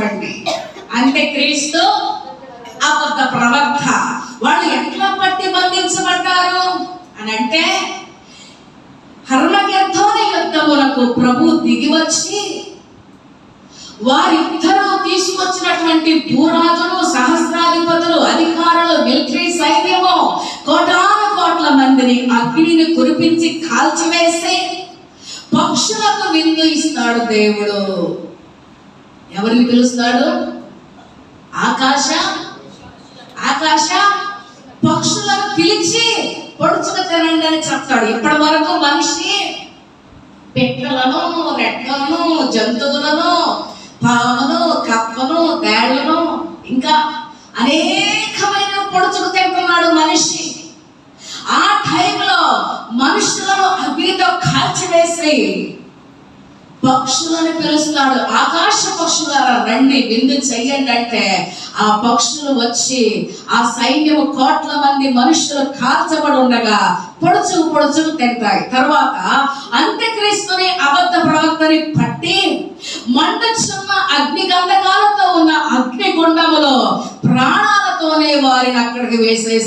చెప్పండి. అంటే క్రీస్తు అబద్ధ ప్రవక్త. వాళ్ళు ఎట్లా పట్టి బంధించబడ్డారు? అని అంటే హర్మగ్యర్థోన యుద్ధములకు ప్రభు దిగివచ్చి వారిద్దరూ తీసుకొచ్చినటువంటి భూరాజులు సహస్రాధిపతులు అధికారులు మిలిటరీ సైన్యము కోటాను కోట్ల మందిని అగ్నిని కురిపించి కాల్చివేసి పక్షులకు విందు ఇస్తాడు దేవుడు. ఎవరిని పిలుస్తాడు ఆకాశ ఆకాశ పక్షులను పిలిచి పొడుచుకు తినండి అని చెప్తాడు. ఇప్పటి వరకు మనిషి పెట్టలను రెట్లను జంతువులను పామును కప్పను తేళ్ళను ఇంకా అనేకమైన పొడుచుకు తింటున్నాడు మనిషి. ఆ టైంలో మనుషులను అగ్నితో కాల్చివేసి పక్షులను పిలుస్తాడు ఆకాశ పక్షులారా రండి విందు చెయ్యండి అంటే ఆ పక్షులు వచ్చి ఆ సైన్యము కోట్ల మంది మనుషులు కాల్చబడి ఉండగా పొడుచుకు పొడుచుకు తింటాయి. తర్వాత అంత్యక్రీస్తుని అబద్ధ ప్రవక్తని పట్టి మండుచున్న అగ్ని గంధకాలతో ఉన్న అగ్ని గుండములో ప్రాణాలతోనే వారిని అక్కడికి వేసేసి